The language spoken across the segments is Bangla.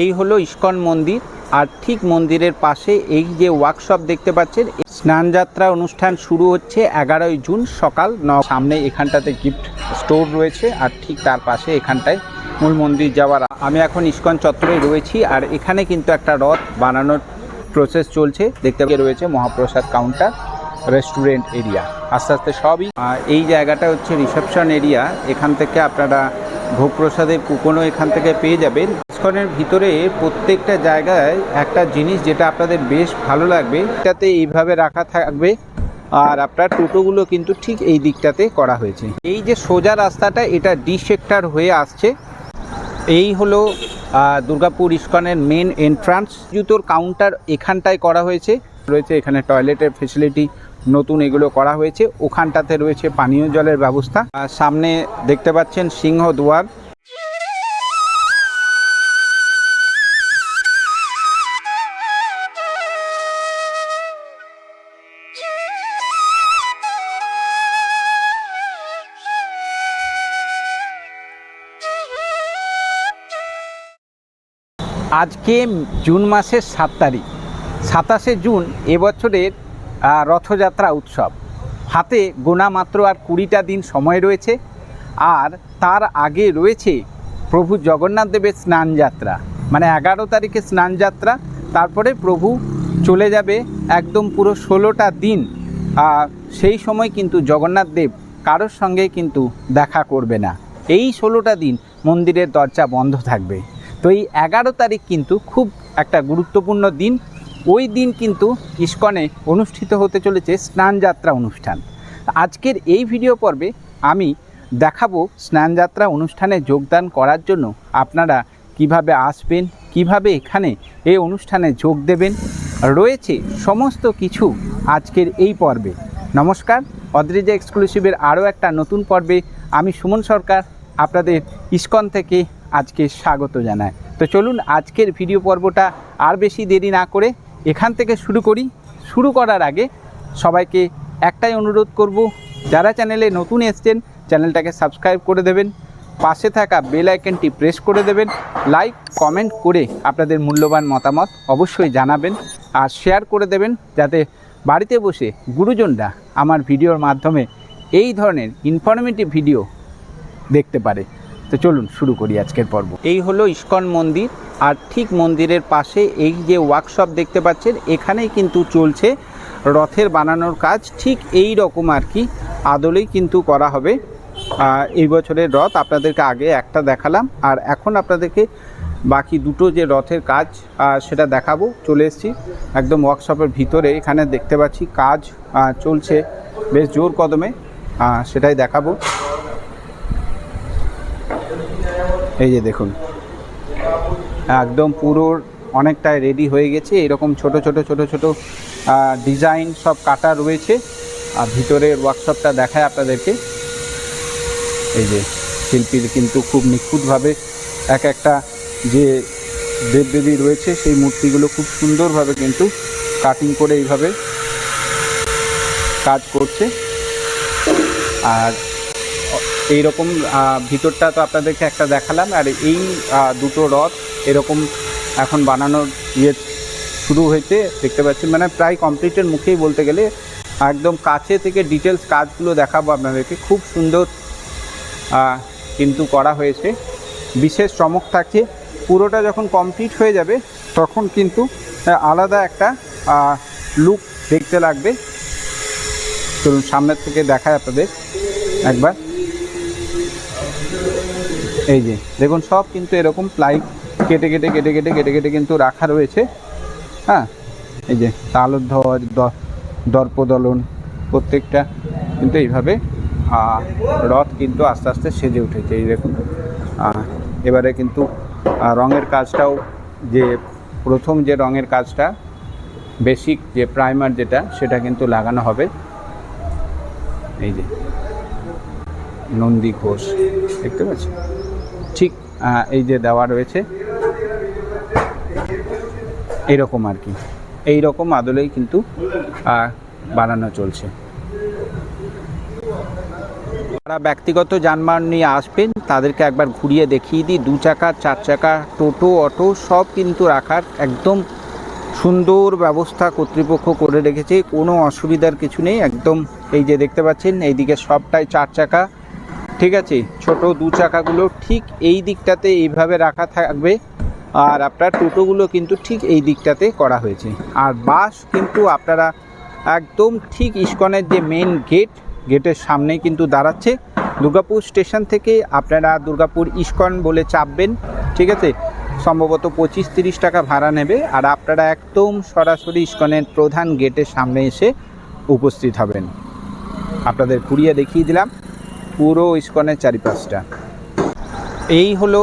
এই হলো ইস্কন মন্দির, আর ঠিক মন্দিরের পাশে এই যে ওয়ার্কশপ দেখতে পাচ্ছেন স্নানযাত্রা অনুষ্ঠান শুরু হচ্ছে এগারোই জুন সকাল ন, সামনে এখানটাতে গিফট স্টোর রয়েছে, আর ঠিক তার পাশে এখানটায় মূল মন্দির যাওয়ার আমি এখন ইস্কন চত্বরে রয়েছি, আর এখানে কিন্তু একটা রথ বানানোর প্রসেস চলছে, দেখতে পেয়ে রয়েছে মহাপ্রসাদ কাউন্টার রেস্টুরেন্ট এরিয়া আস্তে আস্তে সবই এই জায়গাটা হচ্ছে রিসেপশন এরিয়া এখান থেকে আপনারা ভোগ প্রসাদের এখান থেকে পেয়ে যাবেন ইস্কনের ভিতরে প্রত্যেকটা জায়গায় একটা জিনিস যেটা আপনাদের বেশ ভালো লাগবে এটাতে এইভাবে রাখা থাকবে। আর আপনার টোটোগুলো কিন্তু ঠিক এই দিকটাতে করা হয়েছে। এই যে সোজা রাস্তাটা, এটা ডি সেক্টর হয়ে আসছে। এই হলো দুর্গাপুর ইস্কনের মেন এন্ট্রান্স। জুতোর কাউন্টার এখানটায় করা হয়েছে। রয়েছে এখানে টয়লেটের ফেসিলিটি, নতুন এগুলো করা হয়েছে। ওখানটাতে রয়েছে পানীয় জলের ব্যবস্থা। আর সামনে দেখতে পাচ্ছেন সিংহ দুয়ার আজকে জুন মাসের সাত তারিখ। সাতাশে জুন এবছরের রথযাত্রা উৎসব। হাতে গোনা মাত্র আর কুড়িটা দিন সময় রয়েছে। আর তার আগে রয়েছে প্রভু জগন্নাথ দেবের স্নানযাত্রা। মানে এগারো তারিখে স্নানযাত্রা, তারপরে প্রভু চলে যাবে একদম পুরো ষোলোটা দিন। সেই সময় কিন্তু জগন্নাথ দেব কারোর সঙ্গে কিন্তু দেখা করবে না। এই ষোলোটা দিন মন্দিরের দরজা বন্ধ থাকবে। তো এই এগারো তারিখ কিন্তু খুব একটা গুরুত্বপূর্ণ দিন। ওই দিন কিন্তু ইস্কনে অনুষ্ঠিত হতে চলেছে স্নানযাত্রা অনুষ্ঠান। আজকের এই ভিডিও পর্বে আমি দেখাবো স্নানযাত্রা অনুষ্ঠানে যোগদান করার জন্য আপনারা কীভাবে আসবেন, কীভাবে এখানে এই অনুষ্ঠানে যোগ দেবেন। রয়েছে সমস্ত কিছু আজকের এই পর্বে। নমস্কার, অদ্রিজা এক্সক্লুসিভের আরও একটা নতুন পর্বে। আমি সুমন সরকার আপনাদের ইস্কন থেকে আজকে স্বাগত জানায়। তো চলুন আজকের ভিডিও পর্বটা আর বেশি দেরি না করে এখান থেকে শুরু করি। শুরু করার আগে সবাইকে একটাই অনুরোধ করব, যারা চ্যানেলে নতুন এসছেন, চ্যানেলটাকে সাবস্ক্রাইব করে দেবেন, পাশে থাকা বেল আইকনটি প্রেস করে দেবেন, লাইক, কমেন্ট করে আপনাদের মূল্যবান মতামত অবশ্যই জানাবেন আর শেয়ার করে দেবেন যাতে বাড়িতে বসে গুরুজনরা আমার ভিডিওর মাধ্যমে এই ধরনের ইনফরমেটিভ ভিডিও দেখতে পারে। তো চলুন, শুরু করি আজকের পর্ব। এই হলো ইস্কন মন্দির, আর ঠিক মন্দিরের পাশে এই যে ওয়ার্কশপ দেখতে পাচ্ছেন, এখানেই কিন্তু চলছে রথের বানানোর কাজ। ঠিক এই রকম আর কি, আদলেই কিন্তু করা হবে। এই বছরের রথ আপনাদেরকে আগে একটা দেখালাম, আর এখন আপনাদেরকে বাকি দুটো যে রথের কাজ সেটা দেখাবো। চলে এসেছি একদম ওয়ার্কশপের ভিতরে, এখানে দেখতে পাচ্ছি কাজ চলছে বেশ জোর কদমে সেটাই দেখাবো। এই যে দেখুন। একদম পুরো অনেকটাই রেডি হয়ে গেছে। এরকম ছোট ছোট ছোট ছোট ডিজাইন সব কাটা রয়েছে। আর ভিতরের ওয়ার্কশপটা দেখায় আপনাদেরকে। এই যে শিল্পীর কিন্তু খুব নিখুঁতভাবে এক একটা যে দেবদেবী রয়েছে, সেই মূর্তিগুলো খুব সুন্দরভাবে কিন্তু কাটিং করে এইভাবে কাজ করছে। আর এইরকম ভিতরটা তো আপনাদেরকে একটা দেখালাম, আর এই দুটো রথ এরকম এখন বানানোর ইয়ে শুরু হয়েছে, দেখতে পাচ্ছেন মানে প্রায় কমপ্লিটের মুখেই বলতে গেলে, একদম কাছে থেকে ডিটেলস কাজগুলো দেখাবো আপনাদেরকে, খুব সুন্দর কিন্তু করা হয়েছে, বিশেষ চমক থাকছে, পুরোটা যখন কমপ্লিট হয়ে যাবে, তখন কিন্তু আলাদা একটা লুক দেখতে লাগবে, চলুন সামনের থেকে দেখায় আপনাদের, একবার। এই যে, দেখুন, সব কিন্তু এরকম প্লাই কেটে কেটে কেটে কেটে কেটে কেটে কিন্তু রাখা রয়েছে। হ্যাঁ? এই যে তালোধ্বজ দ- দর্পদলন, প্রত্যেকটা কিন্তু এইভাবে রথ কিন্তু আস্তে আস্তে সেজে উঠেছে, এই দেখুন। এবারে কিন্তু রঙের কাজটাও যে, প্রথম যে রঙের কাজটা বেসিক যে প্রাইমার যেটা, সেটা কিন্তু লাগানো হবে। এই যে, নন্দী ঘোষ, দেখতে পাচ্ছেন? ঠিক এই যে দেওয়া রয়েছে। এইরকম আর কি। এই রকম আদলেই কিন্তু বানানো চলছে। যারা ব্যক্তিগত যানবাহন নিয়ে আসবেন, তাদেরকে একবার ঘুরিয়ে দেখিয়ে দিই। দু চাকা, চার চাকা, টোটো, অটো, সব কিন্তু রাখার একদম সুন্দর ব্যবস্থা কর্তৃপক্ষ করে রেখেছে। কোনো অসুবিধার কিছু নেই। একদম এই যে দেখতে পাচ্ছেন, এইদিকে সবটাই চার চাকা। ঠিক আছে, ছোট দু চাকাগুলো ঠিক এই দিকটাতে এইভাবে রাখা থাকবে আর আপনার টোটোগুলো কিন্তু ঠিক এই দিকটাতে করা হয়েছে। আর বাস কিন্তু আপনারা একদম ঠিক ইস্কনের যে মেন গেট গেটের সামনেই কিন্তু দাঁড়াচ্ছে। দুর্গাপুর স্টেশন থেকে আপনারা দুর্গাপুর ইস্কন বলে চাপবেন, ঠিক আছে? সম্ভবত পঁচিশ তিরিশ টাকা ভাড়া নেবে আর আপনারা একদম সরাসরি ইস্কনের প্রধান গেটের সামনে এসে উপস্থিত হবেন। আপনাদের ঘুরিয়ে দেখিয়ে দিলাম। পুরো ইস্কনের চারিপাশটা। এই হলো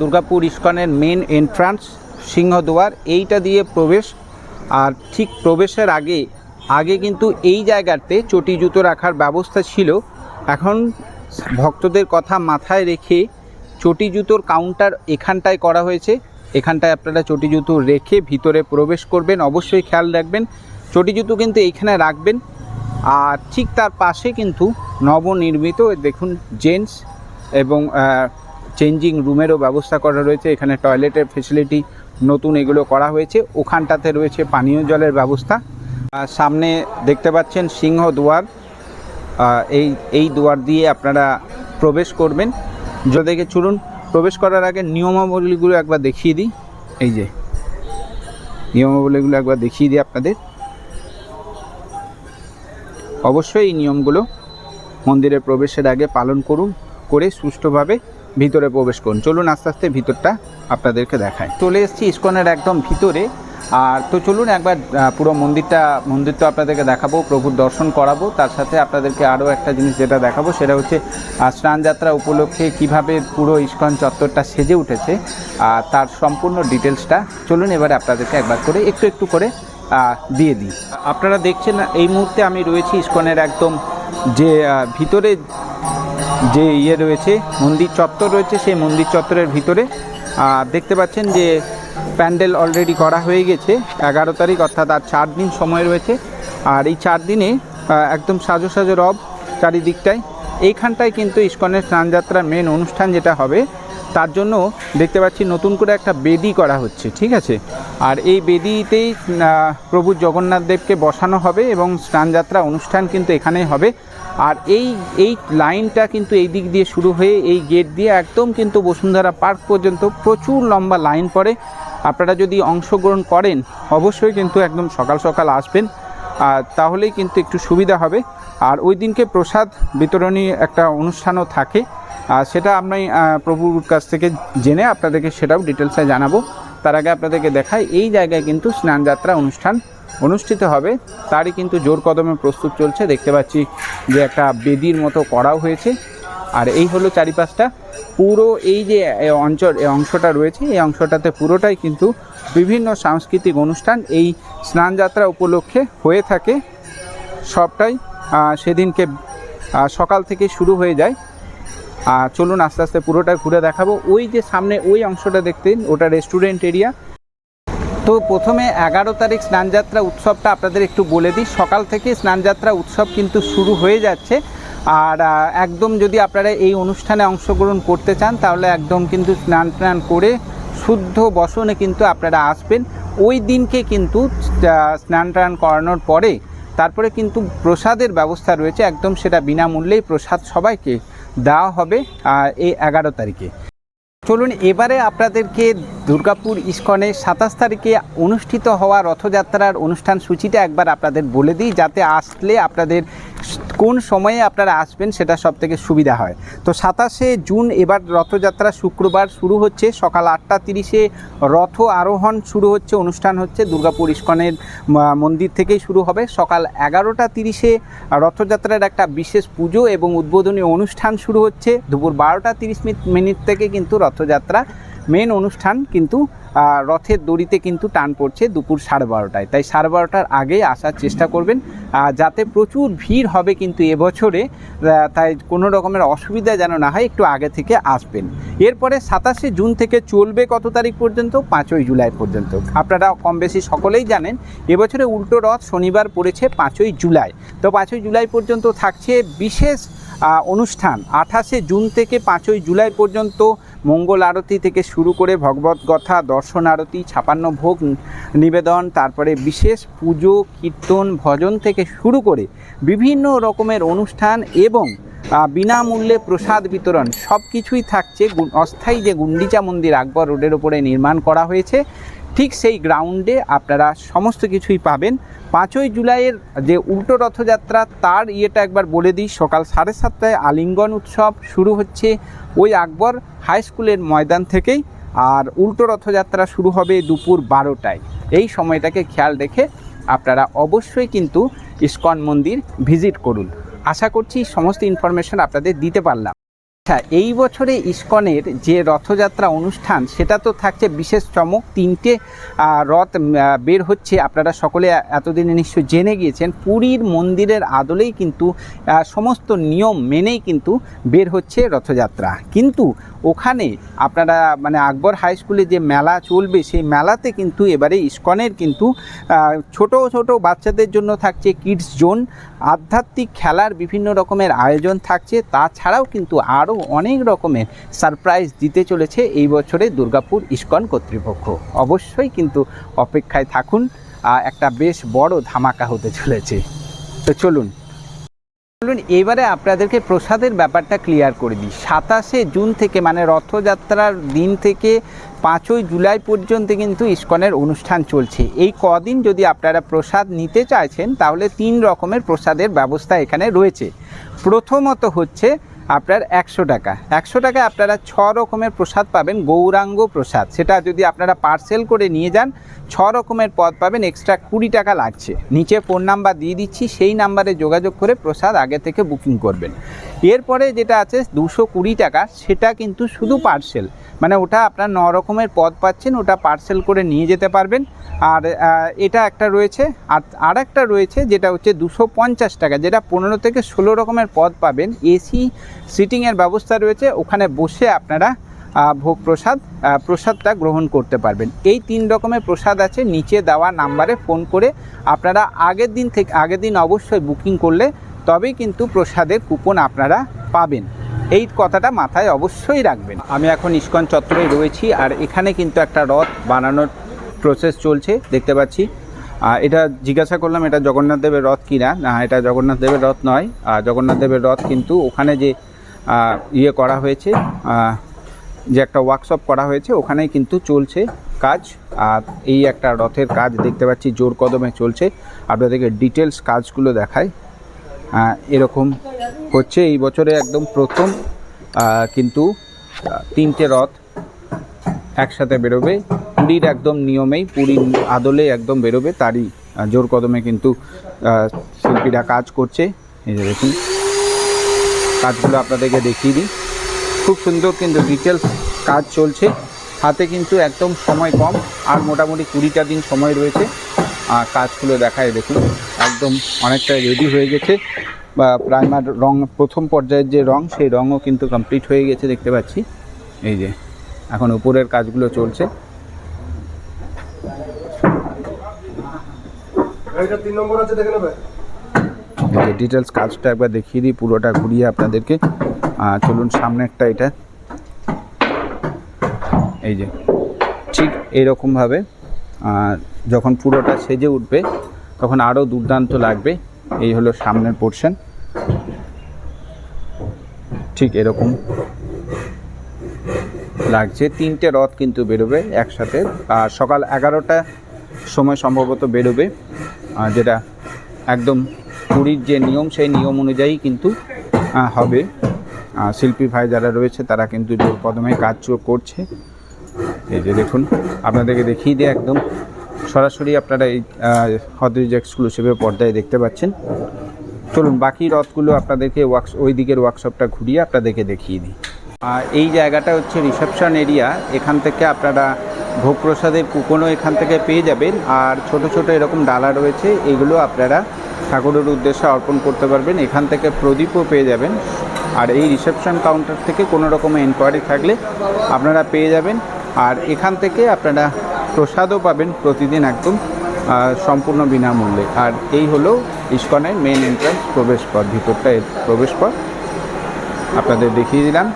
দুর্গাপুর ইস্কনের মেন এন্ট্রান্স সিংহদুয়ার। এইটা দিয়ে প্রবেশ, আর ঠিক প্রবেশের আগে আগে কিন্তু এই জায়গাতে চটি জুতো রাখার ব্যবস্থা ছিল। এখন ভক্তদের কথা মাথায় রেখে চটি জুতোর কাউন্টার এখানটায় করা হয়েছে। এখানটায় আপনারা চটি জুতো রেখে ভিতরে প্রবেশ করবেন। অবশ্যই খেয়াল রাখবেন, চটি জুতো কিন্তু এইখানে রাখবেন। আর ঠিক তার পাশে কিন্তু নবনির্মিত দেখুন, জেন্টস এবং চেঞ্জিং রুমেরও ব্যবস্থা করা রয়েছে। এখানে টয়লেটের ফেসিলিটি নতুন এগুলো করা হয়েছে। ওখানটাতে রয়েছে পানীয় জলের ব্যবস্থা। সামনে দেখতে পাচ্ছেন সিংহ দুয়ার। এই এই দুয়ার দিয়ে আপনারা প্রবেশ করবেন। দেখে চলুন, প্রবেশ করার আগে নিয়মাবলীগুলো একবার দেখিয়ে দিই। এই যে, নিয়মাবলীগুলো একবার দেখিয়ে দিই আপনাদের। অবশ্যই এই নিয়মগুলো মন্দিরে প্রবেশের আগে পালন করুন, করে সুষ্ঠুভাবে ভিতরে প্রবেশ করুন। চলুন আস্তে আস্তে ভিতরটা আপনাদেরকে দেখায় চলে এসেছি ইস্কনের একদম ভিতরে। আর তো চলুন একবার পুরো মন্দিরটা, মন্দির তো আপনাদেরকে দেখাবো, প্রভুর দর্শন করাবো। তার সাথে আপনাদেরকে আরও একটা জিনিস যেটা দেখাবো, সেটা হচ্ছে স্নানযাত্রা উপলক্ষে কীভাবে পুরো ইস্কন চত্বরটা সেজে উঠেছে। আর তার সম্পূর্ণ ডিটেলসটা চলুন এবারে আপনাদেরকে একবার করে, একটু একটু করে দিয়ে দিই। আপনারা দেখছেন এই মুহূর্তে আমি রয়েছি ইস্কনের একদম যে ভিতরে যে ইয়ে রয়েছে, মন্দির চত্বর রয়েছে, সেই মন্দির চত্বরের ভিতরে। দেখতে পাচ্ছেন যে, প্যান্ডেল অলরেডি করা হয়ে গেছে। এগারো তারিখ, অর্থাৎ আর চার দিন সময় রয়েছে। আর এই চার দিনে একদম সাজো সাজো রব চারিদিকটায়। এইখানটায় কিন্তু ইস্কনের স্নানযাত্রার মেন অনুষ্ঠান যেটা হবে তার জন্য দেখতে পাচ্ছি নতুন করে একটা বেদি করা হচ্ছে, ঠিক আছে? আর এই বেদিতেই প্রভু জগন্নাথ দেবকে বসানো হবে এবং স্নানযাত্রা অনুষ্ঠান কিন্তু এখানেই হবে। আর এই এই লাইনটা কিন্তু এই দিক দিয়ে শুরু হয়ে এই গেট দিয়ে একদম কিন্তু বসুন্ধরা পার্ক পর্যন্ত প্রচুর লম্বা লাইন পড়ে। আপনারা যদি অংশগ্রহণ করেন, অবশ্যই কিন্তু একদম সকাল সকাল আসবেন। আর তাহলেই কিন্তু একটু সুবিধা হবে। আর ওই দিনকে প্রসাদ বিতরণী একটা অনুষ্ঠানও থাকে। সেটা আমি প্রভুর কাছ থেকে জেনে আপনাদেরকে সেটাও ডিটেলসে জানাব। তার আগে আপনাদেরকে দেখাই, এই জায়গায় কিন্তু স্নানযাত্রা অনুষ্ঠান অনুষ্ঠিত হবে। তারই কিন্তু জোর কদমে প্রস্তুত চলছে। দেখতে পাচ্ছি যে একটা বেদির মতো করাও হয়েছে। আর এই হলো চারিপাশটা। পুরো এই যে অঞ্চল এই অংশটা রয়েছে, এই অংশটাতে পুরোটাই কিন্তু বিভিন্ন সাংস্কৃতিক অনুষ্ঠান এই স্নানযাত্রা উপলক্ষে হয়ে থাকে। সবটাই সেদিনকে সকাল থেকে শুরু হয়ে যায়। আর চলুন আস্তে আস্তে পুরোটা ঘুরে দেখাবো। ওই যে সামনে ওই অংশটা দেখতেন ওটা রেস্টুরেন্ট এরিয়া তো প্রথমে এগারো তারিখ স্নানযাত্রা উৎসবটা আপনাদের একটু বলে দিই। সকাল থেকে স্নানযাত্রা উৎসব কিন্তু শুরু হয়ে যাচ্ছে। আর একদম যদি আপনারা এই অনুষ্ঠানে অংশগ্রহণ করতে চান, তাহলে একদম কিন্তু স্নান টান করে শুদ্ধ বসনে কিন্তু আপনারা আসবেন। ওই দিনকে কিন্তু স্নান টান করানোর পরে তারপরে কিন্তু প্রসাদের ব্যবস্থা রয়েছে। একদম সেটা বিনামূল্যেই প্রসাদ সবাইকে দেওয়া হবে এই এগারো তারিখে। চলুন, এবারে আপনাদেরকে দুর্গাপুর ইস্কনে সাতাশ তারিখে অনুষ্ঠিত হওয়া রথযাত্রার অনুষ্ঠান সূচিটা একবার আপনাদের বলে দিই, যাতে আসলে আপনাদের কোন সময়ে আপনারা আসবেন সেটা সব থেকে সুবিধা হয়। তো সাতাশে জুন এবার রথযাত্রা শুক্রবার শুরু হচ্ছে, সকাল আটটা তিরিশে রথ আরোহণ শুরু হচ্ছে, অনুষ্ঠান হচ্ছে, দুর্গাপুর ইস্কনের মন্দির থেকেই শুরু হবে। সকাল এগারোটা তিরিশে রথযাত্রার একটা বিশেষ পুজো এবং উদ্বোধনী অনুষ্ঠান শুরু হচ্ছে। দুপুর বারোটা তিরিশ মিনিট থেকে কিন্তু রথযাত্রা মেন অনুষ্ঠান কিন্তু রথের দড়িতে কিন্তু টান পড়ছে দুপুর সাড়ে বারোটায়। তাই সাড়ে বারোটার আগে আসার চেষ্টা করবেন যাতে প্রচুর ভিড় হবে কিন্তু এবছরে তাই কোনো রকমের অসুবিধা যেন না হয়, একটু আগে থেকে আসবেন। এরপরে সাতাশে জুন থেকে চলবে কত তারিখ পর্যন্ত? পাঁচই জুলাই পর্যন্ত। আপনারা কম বেশি সকলেই জানেন এবছরে উল্টো রথ শনিবার পড়েছে পাঁচই জুলাই। তো পাঁচই জুলাই পর্যন্ত থাকছে বিশেষ অনুষ্ঠান। আঠাশে জুন থেকে পাঁচই জুলাই পর্যন্ত মঙ্গল আরতি থেকে শুরু করে ভগবত কথা দর্শন আরতি, ছাপান্ন ভোগ নিবেদন, তারপরে বিশেষ পুজো, কীর্তন, ভজন থেকে শুরু করে বিভিন্ন রকমের অনুষ্ঠান এবং বিনামূল্যে প্রসাদ বিতরণ সব কিছুই থাকছে অস্থায়ী যে গুন্ডিচা মন্দির আকবর রোডের ওপরে নির্মাণ করা হয়েছে। ঠিক সেই গ্রাউন্ডে আপনারা সমস্ত কিছুই পাবেন। পাঁচই জুলাইয়ের যে উল্টো রথযাত্রা, তার ইয়েটা একবার বলে দিই, সকাল সাড়ে সাতটায় আলিঙ্গন উৎসব শুরু হচ্ছে ওই আকবর হাই স্কুলের ময়দান থেকেই। আর উল্টো রথযাত্রা শুরু হবে দুপুর বারোটায়। এই সময়টাকে খেয়াল রেখে আপনারা অবশ্যই কিন্তু ইস্কন মন্দির ভিজিট করুন। আশা করছি সমস্ত ইনফরমেশন আপনাদের দিতে পারলাম। আচ্ছা এই বছরে ইস্কনের যে রথযাত্রা অনুষ্ঠান, সেটা তো থাকছে বিশেষ চমক। তিনটে রথ বের হচ্ছে। আপনারা সকলে এতদিনে নিশ্চয় জেনে গিয়েছেন, পুরীর মন্দিরের আদলেই কিন্তু সমস্ত নিয়ম মেনেই কিন্তু বের হচ্ছে রথযাত্রা। কিন্তু ওখানে আপনারা মানে আকবর হাই স্কুলে যে মেলা চলবে, সেই মেলাতে কিন্তু এবারে ইস্কনের কিন্তু ছোট ছোট বাচ্চাদের জন্য থাকছে কিডস জোন। আধ্যাত্মিক খেলার বিভিন্ন রকমের আয়োজন থাকছে। তাছাড়াও কিন্তু আরও অনেক রকমের সারপ্রাইজ দিতে চলেছে এই বছরে দুর্গাপুর ইস্কন কর্তৃপক্ষ। অবশ্যই কিন্তু অপেক্ষায় থাকুন একটা বেশ বড় ধামাকা হতে চলেছে। তো চলুন চলুন, এবারে আপনাদেরকে প্রসাদের ব্যাপারটা ক্লিয়ার করে দিই। সাতাশে জুন থেকে মানে রথযাত্রার দিন থেকে পাঁচই জুলাই পর্যন্ত কিন্তু ইস্কনের অনুষ্ঠান চলছে। এই কদিন যদি আপনারা প্রসাদ নিতে চাইছেন, তাহলে তিন রকমের প্রসাদের ব্যবস্থা এখানে রয়েছে। প্রথমত হচ্ছে আপনার একশো টাকা। একশো টাকায় আপনারা ছ রকমের প্রসাদ পাবেন, গৌরাঙ্গ প্রসাদ। সেটা যদি আপনারা পার্সেল করে নিয়ে যান ছ রকমের পদ পাবেন এক্সট্রা কুড়ি টাকা লাগছে। নিচে ফোন নাম্বার দিয়ে দিচ্ছি, সেই নাম্বারে যোগাযোগ করে প্রসাদ আগে থেকে বুকিং করবেন। এরপরে যেটা আছে, দুশো কুড়ি টাকা, সেটা কিন্তু শুধু পার্সেল মানে ওটা আপনার ন রকমের পদ পাচ্ছেন, ওটা পার্সেল করে নিয়ে যেতে পারবেন। আর এটা একটা রয়েছে, আর আর একটা রয়েছে, যেটা হচ্ছে দুশো পঞ্চাশ টাকা, যেটা পনেরো থেকে ষোলো রকমের পদ পাবেন। এসি সিটিংয়ের ব্যবস্থা রয়েছে, ওখানে বসে আপনারা ভোগ প্রসাদ প্রসাদটা গ্রহণ করতে পারবেন। এই তিন রকমের প্রসাদ আছে, নিচে দেওয়া নাম্বারে ফোন করে আপনারা আগের দিন থেকে, আগের দিন অবশ্যই বুকিং করলে তবেই কিন্তু প্রসাদের কুপন আপনারা পাবেন। এই কথাটা মাথায় অবশ্যই রাখবেন। আমি এখন ইস্কন চত্বরে রয়েছি আর এখানে কিন্তু একটা রথ বানানোর প্রসেস চলছে, দেখতে পাচ্ছি। এটা জিজ্ঞাসা করলাম, এটা জগন্নাথ দেবের রথ কিনা? না, এটা জগন্নাথ দেবের রথ নয়। জগন্নাথ দেবের রথ কিন্তু ওখানে যে ইয়ে করা হয়েছে যে একটা ওয়ার্কশপ করা হয়েছে, ওখানেই কিন্তু চলছে কাজ। আর এই একটা রথের কাজ দেখতে পাচ্ছি, জোর কদমে চলছে। আপনাদেরকে ডিটেলস কাজগুলো দেখায় এরকম হচ্ছে। এই বছরে একদম প্রথম কিন্তু তিনটে রথ একসাথে বেরোবে। পুরীর একদম নিয়মেই, পুরীর আদলে একদম বেরোবে। তারই জোর কদমে কিন্তু শিল্পীরা কাজ করছে। এই যে দেখুন, কাজগুলো আপনাদেরকে দেখিয়ে দিই। খুব সুন্দর কিন্তু ডিটেলস কাজ চলছে। হাতে কিন্তু একদম সময় কম, আর মোটামুটি কুড়িটা দিন সময় রয়েছে। আর কাজগুলো দেখায় দেখুন, একদম অনেকটা রেডি হয়ে গেছে। বা প্রাইমার রং, প্রথম পর্যায়ের যে রং, সেই রঙও কিন্তু কমপ্লিট হয়ে গেছে দেখতে পাচ্ছি। এই যে, এখন উপরের কাজগুলো চলছে। তিন নম্বর আছে দেখে নেবে? ডিটেলস কাজটা একবার দেখিয়ে দিই পুরোটা ঘুরিয়ে আপনাদেরকে। চলুন সামনেরটা এটা। এই যে ঠিক এইরকমভাবে আহ, যখন পুরোটা সেজে উঠবে তখন আরও দুর্দান্ত লাগবে। এই হলো সামনের পোর্শন ঠিক এরকম লাগছে। তিনটে রথ কিন্তু বেরোবে একসাথে। আর সকাল এগারোটা সময় সম্ভবত বেরোবে যেটা একদম পুরীর যে নিয়ম, সেই নিয়ম অনুযায়ী কিন্তু হবে। শিল্পী ভাই যারা রয়েছে, তারা কিন্তু জোর কদমে কাজ করছে। এই যে দেখুন, আপনাদেরকে দেখিয়ে দিয়ে একদম। সরাসরি আপনারা এই হদ্রিজ এক্সক্লুসিভের পর্দায় দেখতে পাচ্ছেন। চলুন, বাকি রথগুলো আপনাদেরকে ওয়ার্কস, ওই দিকের ওয়ার্কশপটা ঘুরিয়ে আপনাদেরকে দেখিয়ে দিই। আর এই জায়গাটা হচ্ছে রিসেপশন এরিয়া এখান থেকে আপনারা ভোগ প্রসাদের কুপনও এখান থেকে পেয়ে যাবেন। আর ছোট ছোট এরকম ডালা রয়েছে, এগুলো আপনারা ঠাকুরের উদ্দেশ্যে অর্পণ করতে পারবেন। এখান থেকে প্রদীপও পেয়ে যাবেন। আর এই রিসেপশন কাউন্টার থেকে কোনো রকম এনকোয়ারি থাকলে আপনারা পেয়ে যাবেন। আর এখান থেকে আপনারা প্রসাদও পাবেন প্রতিদিন একদম সম্পূর্ণ বিনামূল্যে। আর এই হলো ইস্কনের মেন এন্ট্রান্স প্রবেশ পথ, ভিতরটা প্রবেশ পথ। আপনাদের দেখিয়ে দিলাম।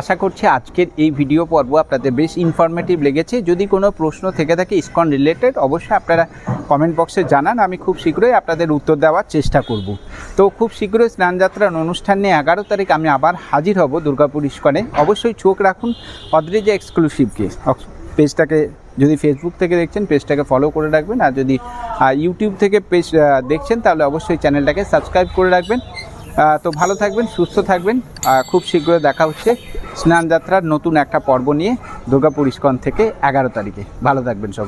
আশা করছি আজকের এই ভিডিও পর্ব আপনাদের বেশ ইনফরমেটিভ লেগেছে। যদি কোনো প্রশ্ন থেকে থাকে ইসকন রিলেটেড অবশ্যই আপনারা কমেন্ট বক্সে জানান। আমি খুব শীঘ্রই আপনাদের উত্তর দেওয়ার চেষ্টা করব। তো খুব শীঘ্রই স্নানযাত্রার অনুষ্ঠান নিয়ে এগারো তারিখ আমি আবার হাজির হব দুর্গাপুর ইস্কনে। অবশ্যই চোখ রাখুন অদ্রিজা এক্সক্লুসিভকে পেজটাকে যদি ফেসবুক থেকে দেখছেন, পেজটাকে ফলো করে রাখবেন। আর যদি ইউটিউব থেকে পেজ দেখছেন, তাহলে অবশ্যই চ্যানেলটাকে সাবস্ক্রাইব করে রাখবেন। তো ভালো থাকবেন, সুস্থ থাকবেন। খুব শীঘ্রই দেখা হচ্ছে স্নানযাত্রার নতুন একটা পর্ব নিয়ে দুর্গাপুর ইস্কন থেকে এগারো তারিখে। ভালো থাকবেন সকল।